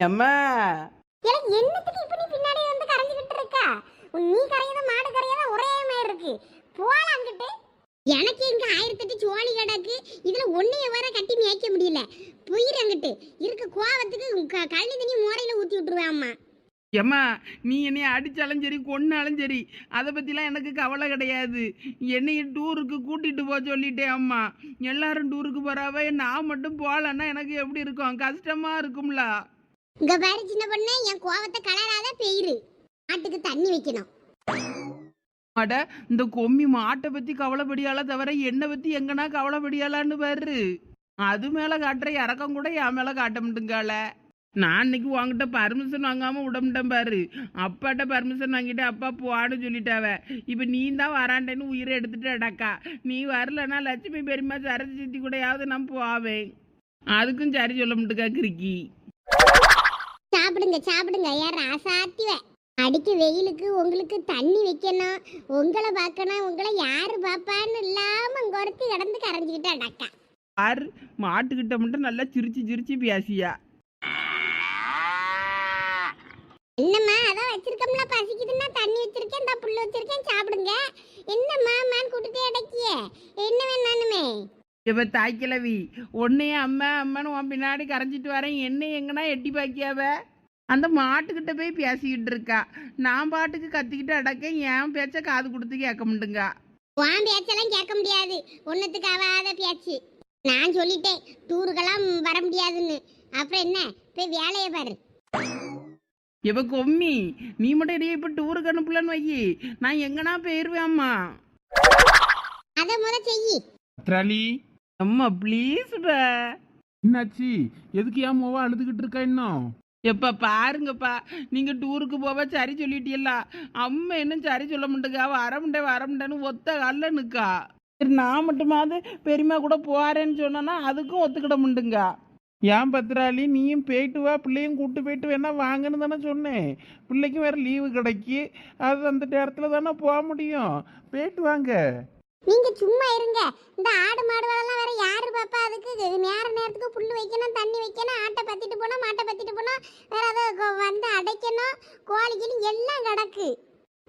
அம்மா. எனக்கு என்னத்துக்கு இப்ப நீ பின்னாடி வந்து கரைஞ்சுக்கிட்டு இருக்கா? நீ கரையத மாடு கரையத ஒரே மாதிரி இருக்கு போலாம் அங்கிட்டு. எனக்கு இங்க ஆயிரத்தெட்டு சோழி கிடக்கு. இதுல ஒன்னைய வர கட்டி மேய்க்க முடியல. போயிரு அங்கிட்டு. இருக்க கோவத்துக்கு க- கழனி தண்ணி மோரையில ஊத்தி விட்டுருவேன் அம்மா ஏம்மா நீ என்னைய அடிச்சாலும் சரி கொன்னாலும் சரி அதை பற்றிலாம் எனக்கு கவலை கிடையாது. என்னைய டூருக்கு கூட்டிகிட்டு போக சொல்லிட்டேன் அம்மா. எல்லாரும் டூருக்கு போகிறாவ நான் மட்டும் போகலன்னா எனக்கு எப்படி இருக்கும்? கஷ்டமாக இருக்கும்ல. இங்க பாரு சின்ன பொண்ணு என் கோவத்தை கலராத பெயிரு. மாட்டுக்கு தண்ணி வைக்கணும். அட இந்த கொம்மி மாட்டை பத்தி கவலைப்படியால தவிர என்னை பத்தி எங்கனா கவலைப்படியாலான்னு பாரு. அது மேல காட்டுற இறக்கம் கூட என் மேல காட்ட மாட்டேங்கால நான் இன்னைக்கு உங்ககிட்ட பர்மிஷன் வாங்காம விடமாட்டேன் பாரு. அப்பாட்ட பர்மிஷன் வாங்கிட்டு அப்பா போன்னு சொல்லிட்டாவ. இப்போ நீ தான் வராண்டேன்னு உயிரை எடுத்துட்டு அடக்கா. நீ வரலன்னா லட்சுமி பெரியம்மா சரஸ்வதி கூடயாவது நான் போவேன். அதுக்கும் சரி சொல்ல மாட்டுக்கா கிருக்கி சாப்பிடுங்க சாப்பிடுங்க. யார் ராசாத்திவ அடிக்க வெயிலுக்கு உங்களுக்கு தண்ணி வைக்கணும். உங்களை பார்க்கணும். உங்களை யாரு பாப்பான்னு இல்லாம ஒருத்தி கிடந்து கரைஞ்சுக்கிட்டு அடக்கா ஆறு மாட்டுக்கிட்ட மட்டும் நல்லா சிரிச்சு சிரிச்சு பேசியா. என்னம்மா அதான் வச்சிருக்கோம்ல பசிக்குதுன்னா தண்ணி வச்சிருக்கேன் இந்த புல்லு வச்சிருக்கேன் சாப்பிடுங்க. என்னம்மா மான் கூட்டுட்டே அடக்கிய. என்ன வேணானுமே. இப்ப தாய்க்கிழவி உன்னையே அம்மா அம்மான்னு உன் பின்னாடி கரைஞ்சிட்டு வரேன். என்ன எங்கன்னா எட்டி பாக்கியாவ? அந்த மாட்டுக்கிட்ட போய் பேசிக்கிட்டு இருக்கா. நான் பாட்டுக்கு கத்திக்கிட்டு அடக்க என் பேச்ச காது கொடுத்து கேட்க முடியுங்க உன் பேச்செல்லாம் கேட்க முடியாது. ஒன்னத்துக்கு ஆகாத பேச்சு. நான் சொல்லிட்டேன் டூருக்கெல்லாம் வர முடியாதுன்னு. அப்புறம் என்ன? போய் வேலையை பாரு. இவ கொம்மி நீ மட்டும் இடையே இப்ப டூருக்கு அனுப்பலன்னு வையி. நான் எங்கனா போயிருவேன் அதை முத செய்யி. திராளி அம்மா ப்ளீஸ் என்னாச்சு? எதுக்கு ஏன் மோவா அழுதுகிட்டு இருக்கா இன்னும்? எப்போ பாருங்கப்பா நீங்கள் டூருக்கு போவ சரி சொல்லிட்டீங்களா அம்மா இன்னும் சரி சொல்ல மாட்டேங்கா வரமுண்டே வரமுண்டேன்னு ஒத்த கல்ல நிற்கா சரி நான் மட்டுமாவது பெரியம்மா கூட போகிறேன்னு சொன்னேன்னா அதுக்கும் ஒத்துக்கிட முண்டுங்க ஏன் பத்திராளி நீயும் போயிட்டு வா பிள்ளையும் கூட்டு போயிட்டு வேணா வாங்கன்னு தானே சொன்னேன். பிள்ளைக்கு வேறு லீவு கிடைக்கி அது அந்த நேரத்தில் தானே போக முடியும். போயிட்டு வாங்க. நீங்க சும்மா இருங்க. இந்த ஆடு மாடுகளெல்லாம் வேற யாரு பாப்பா? அதுக்கு நேர நேரத்துக்கு புல்லு வைக்கணும் தண்ணி வைக்கணும் ஆட்டை பத்திட்டு போனா மாட்டை பத்திட்டு போனா வேற அதை வந்து அடைக்கணும் கோழிக்கிளி எல்லாம் கிடக்கு.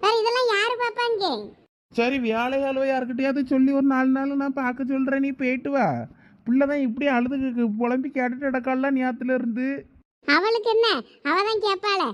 வேற இதெல்லாம் யாரு பாப்பாங்க? சரி வேலையாளோ யாருக்கிட்டையாவது சொல்லி ஒரு நாலு நாள் நான் பார்க்க சொல்கிறேன் நீ போயிட்டு வா. பிள்ளை தான் இப்படி அழுது புலம்பி கேட்டுட்டு இடக்காலாம் நேரத்துல இருந்து. அவளுக்கு என்ன? அவ தான் கேட்பாளே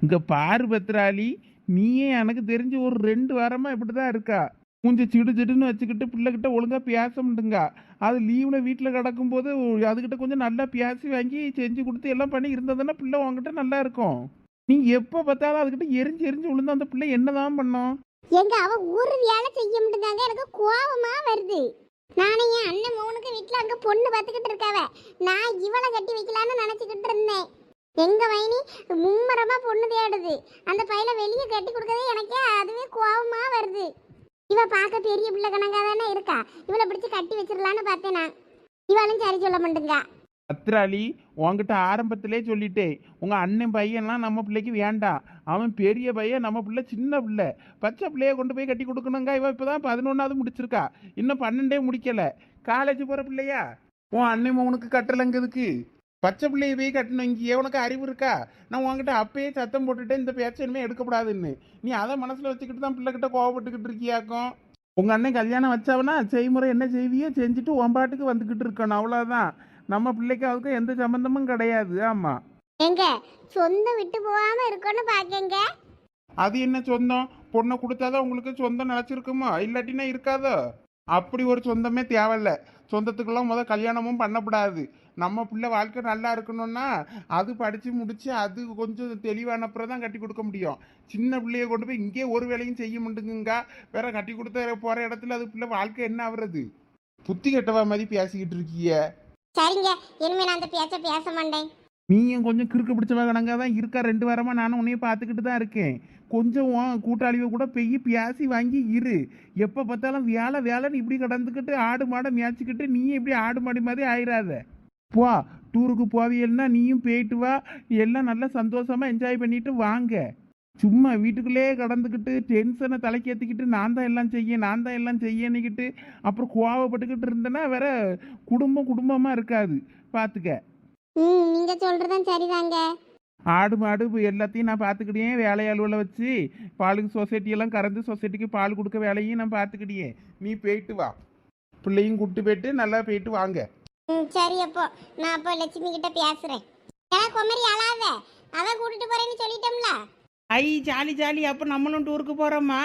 இங்க பாரு பத்ராளி நீயே எனக்கு தெரிஞ்சு ஒரு ரெண்டு வாரமா இப்படிதான் இருக்கா. கொஞ்சம் சிடு சிடுன்னு வச்சுக்கிட்டு பிள்ளைகிட்ட ஒழுங்காக பேச முடியுங்க அது லீவில் வீட்டில் கிடக்கும்போது அதுக்கிட்ட கொஞ்சம் நல்லா பேசி வாங்கி செஞ்சு கொடுத்து எல்லாம் பண்ணி இருந்ததுன்னா பிள்ளை உங்ககிட்ட நல்லா இருக்கும். நீ எப்போ பார்த்தாலும் அதுக்கிட்ட எரிஞ்சு எரிஞ்சு விழுந்து அந்த பிள்ளை என்னதான் பண்ணும்? எங்க அவ ஒரு வேலை செய்ய முடியாங்க எனக்கு கோபமா வருது. நானே என் அண்ணன் மௌனுக்கு வீட்டில் அங்கே பொண்ணு பார்த்துக்கிட்டு இருக்காவ. நான் இவளை கட்டி வைக்கலான்னு நினச்சிக்கிட்டு இருந்தேன். எங்க வயனி மும்மரமா பொண்ணு தேடுது. அந்த பையில வெளியே கட்டி கொடுக்கறதே எனக்கே அதுவே கோபமாக வருது. இவ பார்க்க பெரிய பிள்ளை கணக்கா தானே இருக்கா? இவளை பிடிச்சு கட்டி வச்சிடலான்னு பார்த்தேன். நான் இவளும் சரி சொல்ல மாட்டேங்க. அத்ராலி உன்கிட்ட ஆரம்பத்திலே சொல்லிட்டேன். உங்க அண்ணன் பையன்லாம் நம்ம பிள்ளைக்கு வேண்டாம் அவன் பெரிய பையன் நம்ம பிள்ளை சின்ன பிள்ளை. பச்சை பிள்ளைய கொண்டு போய் கட்டி கொடுக்கணுங்க இவன் இப்பதான் பதினொன்றாவது முடிச்சிருக்கா. இன்னும் பன்னெண்டே முடிக்கல. காலேஜ் போற பிள்ளையா? உன் அண்ணன் உனக்கு கட்டலங்கிறதுக்கு பச்சை பிள்ளைய போய் கட்டணும். இங்கே உனக்கு அறிவு இருக்கா? நான் உன்கிட்ட அப்பயே சத்தம் போட்டுட்டேன் இந்த பேச்ச இனிமே எடுக்கக்கூடாதுன்னு நீ அதை மனசுல வச்சுக்கிட்டு தான் பிள்ளைகிட்ட கோவப்பட்டுக்கிட்டு இருக்கியாக்கும் உங்க அண்ணன் கல்யாணம் வச்சவனா? செய்முறை என்ன செய்வியோ செஞ்சுட்டு உன் பாட்டுக்கு வந்துக்கிட்டு இருக்கணும். அவ்வளோதான் நம்ம பிள்ளைக்கு அதுக்கும் எந்த சம்பந்தமும் கிடையாது. ஆமா. எங்க சொந்தம் விட்டு போகாம இருக்கணும்னு பாக்கங்க. அது என்ன சொந்தம்? பொண்ணை கொடுத்தாதான் உங்களுக்கு சொந்தம் நினைச்சிருக்குமா? இல்லாட்டினா இருக்காதோ? அப்படி ஒரு சொந்தமே தேவையில்ல. சொந்தத்துக்கெல்லாம் முத கல்யாணமும் பண்ணக்கூடாது. நம்ம பிள்ளை வாழ்க்கை நல்லா இருக்கணும்னா அது படித்து முடிச்சு அது கொஞ்சம் தெளிவான அப்புறம் தான் கட்டி கொடுக்க முடியும். சின்ன பிள்ளைய கொண்டு போய் இங்கே ஒரு வேலையும் செய்ய முடியுங்க வேற கட்டி கொடுத்த போகிற இடத்துல அது பிள்ளை வாழ்க்கை என்ன ஆகுறது புத்தி கெட்டவா மாதிரி பேசிக்கிட்டு இருக்கீங்க சரிங்க. இனிமே நான் அந்த பேச்ச பேச மாட்டேன். நீயும் கொஞ்சம் கிறுக்கு பிடிச்சவ கணங்க தான் இருக்கா? ரெண்டு வாரமா நானும் உன்னைய பார்த்துக்கிட்டு தான் இருக்கேன். கொஞ்சம் கூட்டாளிவை கூட பெய்ய பியாசி வாங்கி இரு. எப்போ பார்த்தாலும் வேலை வேலைன்னு இப்படி கடந்துக்கிட்டு ஆடு மாடை மேய்ச்சிக்கிட்டு நீயும் இப்படி ஆடு மாடி மாதிரி ஆயிராத. போ டூருக்கு போவியல்னா நீயும் போயிட்டு வா எல்லாம் நல்லா சந்தோஷமா என்ஜாய் பண்ணிட்டு வாங்க. சும்மா வீட்டுக்குள்ளேயே கடந்துக்கிட்டு டென்ஷனை தலைக்கேற்றிக்கிட்டு நான் தான் எல்லாம் செய்ய நான் தான் எல்லாம் செய்யன்னுக்கிட்டு அப்புறம் கோவப்பட்டுக்கிட்டு இருந்தேன்னா வேற குடும்பம் குடும்பமாக இருக்காது. பார்த்துக்க ம் நீங்க சொல்றதும் சரிதாங்க. ஆடு மாடு எல்லாத்தையும் நான் பார்த்துக்கிட்டேன் வேலையாளுவில் வச்சு பாலுக்கு சொசைட்டி எல்லாம் கறந்து சொசைட்டிக்கு பால் கொடுக்க வேலையும் நான் பார்த்துக்கிட்டேன் நீ போயிட்டு வா. பிள்ளையும் கூட்டு போயிட்டு நல்லா போயிட்டு வாங்க. ம் சரி அப்போ. நான் அப்போ லட்சுமி கிட்ட பேசுறேன். ஏன்னா குமரி அழாத. அவ கூட்டிட்டு போறேன்னு சொல்லிட்டோம்ல. ஐ ஜாலி ஜாலி. அப்போ நம்மளும் டூருக்கு போகிறோமா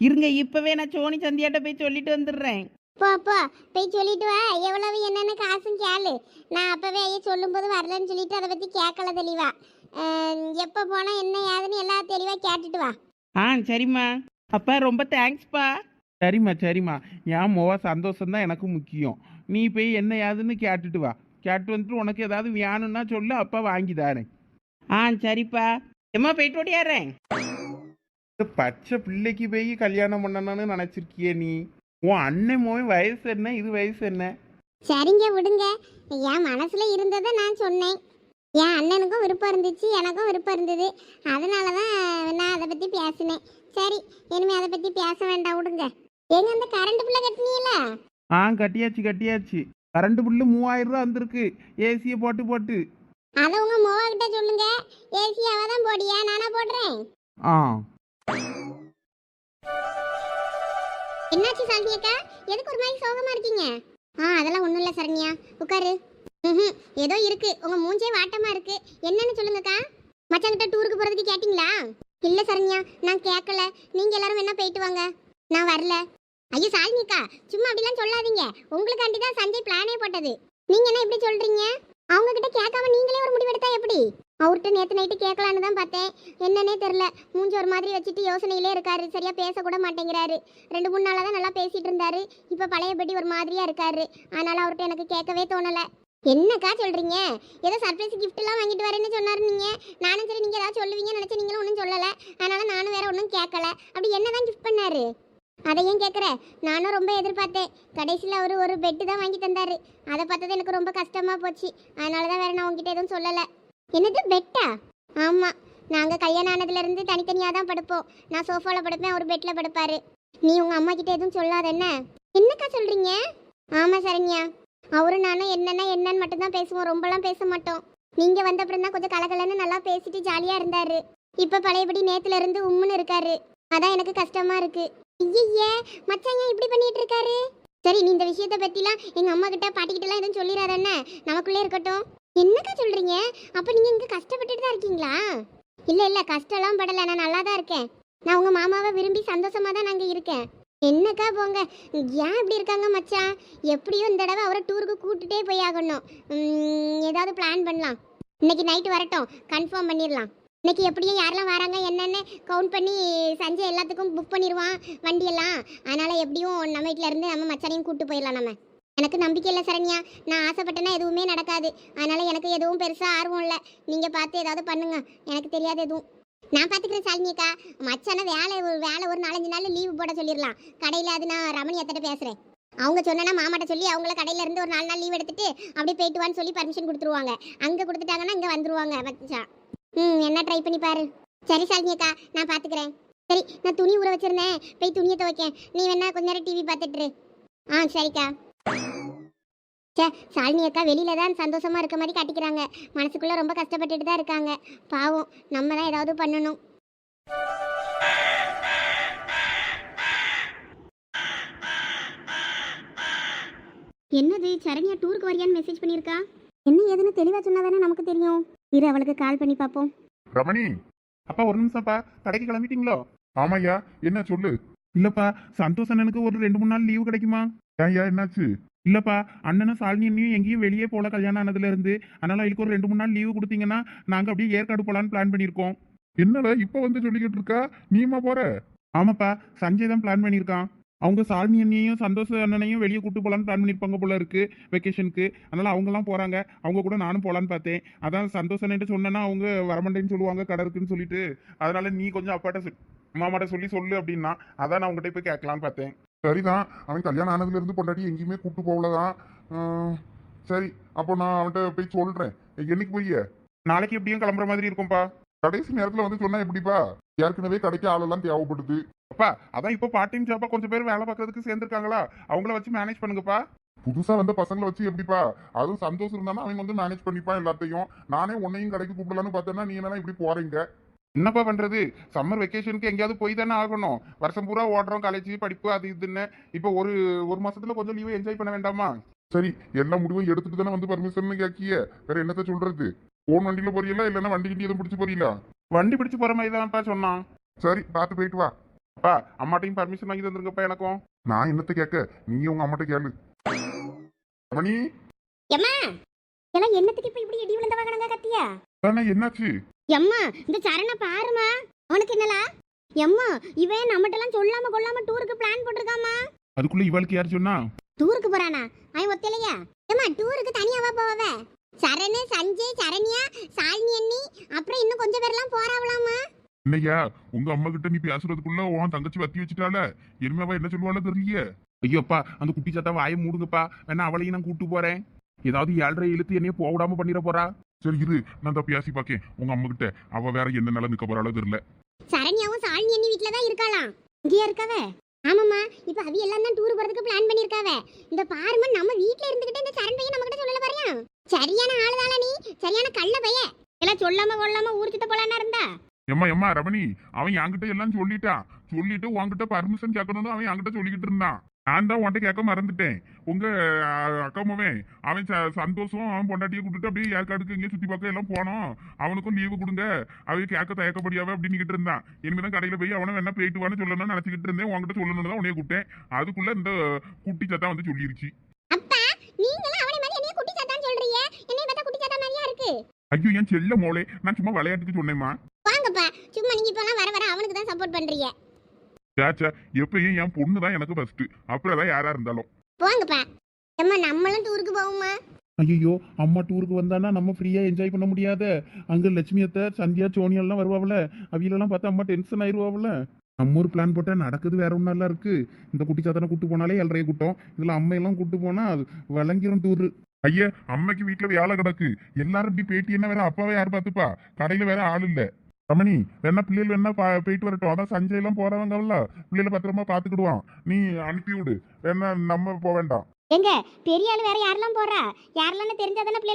இருங்க இப்போவே நான் சோனி சந்தியாட்ட போய் சொல்லிட்டு வந்துடுறேன். போ போ. போய் சொல்லிட்டு வா. எவ்வளவு என்னன்னு காசும் கேளு. நான் அப்பவே ஐயா சொல்லும்போது வரலன்னு சொல்லிட்டு அதை பத்தி கேட்கல தெளிவா. அஹ், எப்ப போனா என்ன ஏதுன்னு எல்லாம் தெளிவா கேட்டுட்டு வா. ஆ சரிம்மா. அப்பா ரொம்ப தேங்க்ஸ்ப்பா சரிம்மா சரிம்மா. என் மோவா சந்தோஷம் தான் எனக்கு முக்கியம். நீ போய் என்ன யாதுன்னு கேட்டுட்டு வா. கேட்டு வந்துட்டு உனக்கு ஏதாவது வேணும்னா சொல்லு அப்பா வாங்கி தரேன். ஆ சரிப்பா. எம்மா போயிட்டு ஓடியாரேன் இந்த பச்சை பிள்ளைக்கு போய் கல்யாணம் பண்ணணும்னு நினச்சிருக்கியே நீ? உன் அண்ணன் மோய் வயசு என்ன இது வயசு என்ன? சரிங்க விடுங்க. என் மனசுல இருந்ததை நான் சொன்னேன். என் அண்ணனுக்கும் விருப்பம் இருந்துச்சு எனக்கும் விருப்பம் இருந்தது. அதனால தான் நான் அதை பத்தி பேசினேன். சரி இனிமே அதை பத்தி பேச வேண்டாம் விடுங்க. எங்க அந்த கரண்ட் பிள்ளை கட்டினீங்களா? ஆ கட்டியாச்சு கட்டியாச்சு. கரண்ட் பில்லு மூவாயிரம் ரூபா வந்திருக்கு. ஏசியை போட்டு போட்டு. அதை உங்க மோவா கிட்ட சொல்லுங்க ஏசி அவ தான் போடியா? நானா போடுறேன். ஆ. என்னாச்சு சாந்தி அக்கா? எதுக்கு ஒரு மாதிரி சோகமா இருக்கீங்க? ஆ அதெல்லாம் ஒண்ணும் இல்ல சரண்யா. உட்காரு. ம்ஹும். ஏதோ இருக்கு. உங்க மூஞ்சே வாட்டமா இருக்கு. என்னன்னு சொல்லுங்கக்கா? மச்சாங்கிட்ட டூருக்கு போறதுக்கு கேட்டிங்களா? இல்ல சரண்யா நான் கேட்கல நீங்க எல்லாரும் வேணா போயிட்டு வாங்க. நான் வரல. ஐயோ சாலினிக்கா சும்மா அப்படிலாம் சொல்லாதீங்க. உங்களுக்காண்டி தான் சஞ்சய் பிளானே போட்டது. நீங்க என்ன இப்படி சொல்றீங்க? அவங்க கிட்ட கேட்காம நீங்களே ஒரு முடிவெடுத்தா எப்படி? அவர்கிட்ட நேற்று நைட்டு கேட்கலான்னு தான் பார்த்தேன். என்னன்னே தெரியல. மூஞ்சி ஒரு மாதிரி வச்சுட்டு யோசனையிலே இருக்காரு. சரியா பேசக்கூட மாட்டேங்கிறாரு. ரெண்டு மூணு நாளாக தான் நல்லா பேசிட்டு இருந்தாரு. இப்போ பழையபடி ஒரு மாதிரியா இருக்காரு. அதனால அவர்கிட்ட எனக்கு கேட்கவே தோணலை. என்னக்கா சொல்கிறீங்க ஏதோ சர்ப்ரைஸ் கிஃப்ட்லாம் வாங்கிட்டு வரேன்னு சொன்னார் நீங்கள் நானும் சரி நீங்கள் ஏதாவது சொல்லுவீங்கன்னு நினச்சி நீங்களும் ஒன்றும் சொல்லலை. அதனால் நானும் வேறு ஒன்றும் கேட்கல. அப்படி என்னதான் கிஃப்ட் பண்ணாரு? அதை ஏன் கேட்குற நானும் ரொம்ப எதிர்பார்த்தேன். கடைசியில் அவர் ஒரு பெட்டு தான் வாங்கி தந்தார். அதை பார்த்தது எனக்கு ரொம்ப கஷ்டமாக போச்சு. அதனால தான் வேறு நான் உங்ககிட்ட எதுவும் சொல்லலை. என்னது பெட்டா ஆமாம் நாங்கள் கல்யாணம் ஆனதுலேருந்து தனித்தனியாக தான் படுப்போம். நான் சோஃபாவில் படுப்பேன் அவர் பெட்டில் படுப்பார். நீ உங்கள் அம்மா கிட்ட எதுவும் சொல்லாத என்ன? என்னக்கா சொல்கிறீங்க ஆமாம் சரண்யா. அவரும் நானும் என்னென்ன என்னன்னு மட்டும்தான் பேசுவோம். ரொம்பலாம் பேச மாட்டோம். நீங்கள் வந்த அப்புறம் தான் கொஞ்சம் கலகலன்னு நல்லா பேசிட்டு ஜாலியாக இருந்தார். இப்போ பழையபடி நேற்றுலேருந்து இருந்து உம்முன்னு இருக்காரு. அதான் எனக்கு கஷ்டமா இருக்கு. ஐயே மச்சான் ஏன் இப்படி பண்ணிட்டு இருக்காரு சரி நீ இந்த விஷயத்தை பத்திலாம் எங்க அம்மா கிட்ட பாட்டி கிட்ட எல்லாம் எதுவும் சொல்லிடாத நமக்குள்ளே இருக்கட்டும். என்னக்கா சொல்றீங்க? அப்ப நீங்க இங்க கஷ்டப்பட்டுட்டு தான் இருக்கீங்களா? இல்ல இல்ல கஷ்டம்லாம் படல. நான் நல்லா தான் இருக்கேன். நான் உங்க மாமாவை விரும்பி சந்தோஷமா தான் நாங்க இருக்கேன். என்னக்கா போங்க? ஏன் இப்படி இருக்காங்க மச்சான்? எப்படியும் இந்த தடவை அவரை டூருக்கு கூட்டுட்டே போய் ஆகணும். ஏதாவது பிளான் பண்ணலாம். இன்னைக்கு நைட்டு வரட்டும். கன்ஃபார்ம் பண்ணிடலாம். இன்னைக்கு எப்படியும் யாரெல்லாம் வராங்க என்னென்னு கவுண்ட் பண்ணி சஞ்சய் எல்லாத்துக்கும் புக் பண்ணிடுவான் வண்டியெல்லாம். அதனால் எப்படியும் நம்ம வீட்டிலேருந்து நம்ம மச்சானையும் கூப்பிட்டு போயிடலாம் நம்ம. எனக்கு நம்பிக்கை இல்லை சரண்யா. நான் ஆசைப்பட்டேன்னா எதுவுமே நடக்காது. அதனால எனக்கு எதுவும் பெருசாக ஆர்வம் இல்லை. நீங்கள் பார்த்து ஏதாவது பண்ணுங்க. எனக்கு தெரியாது எதுவும். நான் பார்த்துக்கிறேன் சாலினியக்கா மச்சான வேலை வேலை ஒரு நாலஞ்சு நாள் லீவு போட சொல்லிடலாம். கடையில் அது நான் ரமணி அத்திட்ட பேசுகிறேன் அவங்க சொன்னா மாமாட்ட சொல்லி அவங்கள கடையில இருந்து ஒரு நாலு நாள் லீவ் எடுத்துட்டு அப்படியே போயிட்டு வான்னு சொல்லி பர்மிஷன் கொடுத்துருவாங்க. அங்கே கொடுத்துட்டாங்கன்னா இங்கே வந்துருவாங்க மச்சான். ம் என்ன ட்ரை பண்ணி பாரு. சரி சாலினியக்கா நான் பார்த்துக்கிறேன் சரி நான் துணி ஊற வச்சிருந்தேன். போய் துணியை துவைக்கேன். நீ வேணா கொஞ்ச நேரம் டிவி பார்த்துட்டு ஆ சரிக்கா. சே சாலினி அக்கா வெளியில தான் சந்தோஷமா இருக்க மாதிரி காட்டிக்கிறாங்க. மனசுக்குள்ள ரொம்ப கஷ்டப்பட்டுட்டு தான் இருக்காங்க. பாவம் நம்ம தான் ஏதாவது பண்ணணும். என்னது சரண்யா டூருக்கு வரியான்னு மெசேஜ் பண்ணியிருக்கா? என்ன ஏதுன்னு தெளிவா சொன்னாதானே நமக்கு தெரியும்? இரு அவளுக்கு கால் பண்ணி பார்ப்போம் ரமணி அப்பா ஒரு நிமிஷம்ப்பா கடைக்கு கிளம்பிட்டீங்களோ? ஆமாய்யா என்ன சொல்லு? இல்லப்பா சந்தோஷ் அண்ணனுக்கு ஒரு ரெண்டு மூணு நாள் லீவு கிடைக்குமா? ஏன்யா என்னாச்சு? இல்லப்பா அண்ணனும் சாலினி அண்ணியும் எங்கேயும் வெளியே போல கல்யாணம் ஆனதுல இருந்து. அதனால இதுக்கு ஒரு ரெண்டு மூணு நாள் லீவு கொடுத்தீங்கன்னா நாங்க அப்படியே ஏற்காடு போலான்னு பிளான் பண்ணியிருக்கோம். என்னடா இப்ப வந்து சொல்லிக்கிட்டு இருக்கா? நீமா போற? ஆமாப்பா சஞ்சய் தான் பிளான் பண்ணியிருக்கான். அவங்க சாலினி அண்ணியையும் சந்தோஷ் அண்ணனையும் வெளியே கூட்டு போலான்னு பிளான் பண்ணியிருப்பாங்க போல இருக்கு வெக்கேஷனுக்கு அதனால அவங்கெல்லாம் போறாங்க. அவங்க கூட நானும் போலான்னு பார்த்தேன். அதான் சந்தோஷ் அண்ணன்ட்டு சொன்னேன்னா அவங்க வரமாட்டேன்னு சொல்லுவாங்க கடை இருக்குன்னு சொல்லிட்டு. அதனால நீ கொஞ்சம் அப்பாட்ட மாமாட்ட சொல்லி சொல்லு அப்படின்னா அதான் நான் உங்ககிட்ட போய் கேட்கலான்னு பார்த்தேன். சரிதான். அவன் கல்யாணம் ஆனதுல இருந்து பொண்டாட்டி எங்கேயுமே கூட்டு போகலதான். சரி. அப்போ நான் அவன்கிட்ட போய் சொல்றேன். என்னைக்கு போய்? நாளைக்கு எப்படியும் கிளம்புற மாதிரி இருக்கும்பா. கடைசி நேரத்துல வந்து சொன்னா எப்படிப்பா? ஏற்கனவே கடைக்கு ஆளெல்லாம் தேவைப்படுது. அப்பா அதான் இப்போ பார்ட் டைம் ஜாப்பா கொஞ்சம் பேர் வேலை பார்க்கறதுக்கு சேர்ந்துருக்காங்களா? அவங்கள வச்சு மேனேஜ் பண்ணுங்கப்பா. புதுசா வந்த பசங்களை வச்சு எப்படிப்பா? அதுவும் சந்தோஷம் இருந்தானா அவன் வந்து மேனேஜ் பண்ணிப்பான் எல்லாத்தையும். நானே உன்னையும் கடைக்கு கூப்பிடலான்னு பார்த்தேன்னா நீ என்ன இப்படி போறீங்க? என்னப்பா பண்றது? சம்மர் வெக்கேஷனுக்கு எங்கேயாவது போய் தானே ஆகணும். வருஷம் பூரா ஓடுறோம் காலேஜ் படிப்பு அது இதுன்னு. இப்போ ஒரு ஒரு மாசத்துல கொஞ்சம் லீவு என்ஜாய் பண்ண வேண்டாமா? சரி எல்லா முடிவும் எடுத்துட்டு தானே வந்து பர்மிஷன் கேக்கிய. வேற என்னத்த சொல்றது? போன் வண்டியில போறீங்களா? இல்லைன்னா வண்டி கிண்டி எதுவும் பிடிச்சு போறீங்களா? வண்டி பிடிச்சு போற மாதிரி தான்ப்பா சொன்னான். சரி பார்த்து போயிட்டு வா. அப்பா அம்மாட்டையும் பர்மிஷன் வாங்கி தந்துருங்கப்பா எனக்கும். நான் என்னத்த கேட்க? நீங்க உங்க அம்மாட்ட கேளு. மணி? எம்மா எல்லாம் என்னத்துக்கு இப்ப இப்படி இடி விழுந்த வாங்கினாங்க கத்தியா? என்னாச்சு? எம்மா இந்த சரண பாருமா. அவனுக்கு என்னலா? எம்மா இவன் நம்மட்டெல்லாம் சொல்லாம கொள்ளாம டூருக்கு பிளான் போட்டிருக்காமா அதுக்குள்ள இவளுக்கு யார் சொன்னா? டூருக்கு போறானா? அவன் ஒத்தையிலையா? ஏம்மா டூருக்கு தனியாவா போவ சரணு சஞ்சய் சரண்யா சாலினி அண்ணி அப்புறம் இன்னும் கொஞ்சம் பேர்லாம் போறாவலாமா என்னையா உங்க அம்மா கிட்ட நீ பேசுறதுக்குள்ள உன் தங்கச்சி வத்தி வச்சுட்டால இனிமேவா என்ன சொல்லுவாளோ தெரியலையே. ஐயோப்பா அந்த குட்டி சத்தா வாயை மூடுங்கப்பா. வேணா அவளையும் நான் கூட்டு போறேன். ஏதாவது ஏழரை இழுத்து என்னைய போக விடாம பண்ணிட போறா? சரி இரு நான் தான் பேசி பாக்கேன். உங்க அம்மா கிட்ட அவ வேற என்ன நிலை நிக்க போறாளோ தெரியல. சரண்யாவும் சாலினி அண்ணி வீட்ல தான் இருக்காளாம். இங்கேயா இருக்காவ? ஆமாமா இப்ப அவி எல்லாம் தான் டூர் போறதுக்கு பிளான் பண்ணிருக்காவ. இந்த பாருமா நம்ம வீட்ல இருந்துகிட்டு இந்த சரண் பையன் நம்ம கிட்ட சொல்லல பாரியா? சரியான ஆளுதால நீ? சரியான கள்ள பையன். எல்லாம் சொல்லாம கொள்ளாம ஊர் சுத்த போலான்னு இருந்தா? எம்மா எம்மா ரமணி அவன் என்கிட்ட எல்லாம் சொல்லிட்டான் சொல்லிட்டு உன்கிட்ட பர்மிஷன் கேட்கணும்னு அவன் என்கிட்ட சொல்லிக்கிட்டு இருந்தான். நான் தான் உன்கிட்ட கேட்க மறந்துட்டேன். உங்க அக்காமவன் அவன் சந்தோஷம் அவன் பொண்டாட்டியை கூட்டிட்டு அப்படியே ஏற்காடுக்கு எங்கேயும் சுத்தி பார்க்க எல்லாம் போனோம். அவனுக்கும் லீவு கொடுங்க. அவன் கேட்க தயக்கப்படியாவே அப்படின்னு இருந்தான். இனிமேதான் கடையில போய் அவனை வேணா போயிட்டு வான்னு சொல்லணும்னு நினைச்சுக்கிட்டு இருந்தேன். உன்கிட்ட சொல்லணும்னு தான் உன்னைய கூப்பிட்டேன். அதுக்குள்ள இந்த குட்டி சத்தா வந்து சொல்லிருச்சு. ஐயோ என் செல்ல மோளே நான் சும்மா விளையாட்டுக்கு சொன்னேம்மா வாங்கப்பா சும்மா நீங்க இப்பெல்லாம் வர வர அவனுக்கு தான் சப்போர்ட் பண்றீங்க? சேச்சா எப்பயும் என் பொண்ணு தான் எனக்கு ஃபர்ஸ்ட் அப்புறம் தான் யாரா இருந்தாலும். போங்கப்பா. அம்மா நம்மளும் டூருக்கு போவோமா? ஐயோ அம்மா டூருக்கு வந்தானா நம்ம ஃப்ரீயா என்ஜாய் பண்ண முடியாத. அங்க லட்சுமி அத்தை சந்தியா சோனியா எல்லாம் வருவாவில அவியலெல்லாம் பார்த்தா அம்மா டென்ஷன் ஆயிருவாவில நம்ம ஒரு பிளான் போட்டா நடக்குது வேற ஒன்றும் நல்லா இருக்கு. இந்த குட்டி சாத்தனை கூட்டு போனாலே ஏழரையை கூட்டம். இதுல அம்மையெல்லாம் கூட்டு போனா அது விளங்கிரும் டூரு ஐயா அம்மைக்கு வீட்டுல வேலை கிடக்கு. எல்லாரும் இப்படி பேட்டி என்ன வேற அப்பாவே யார் பார்த்துப்பா? கடையில வேற ஆள் இல்ல. ரமணி வேணா பிள்ளைகள் வேணா போயிட்டு வரட்டும். அதான் சஞ்சய் எல்லாம் போறவங்கல்ல. பிள்ளைகளை பத்திரமா பாத்துக்கிடுவான் நீ அனுப்பி விடு வேணா நம்ம போக வேண்டாம். எங்க? பெரிய ஆளு வேற யாரெல்லாம் போறா? யாரெல்லாம் தெரிஞ்சாதானே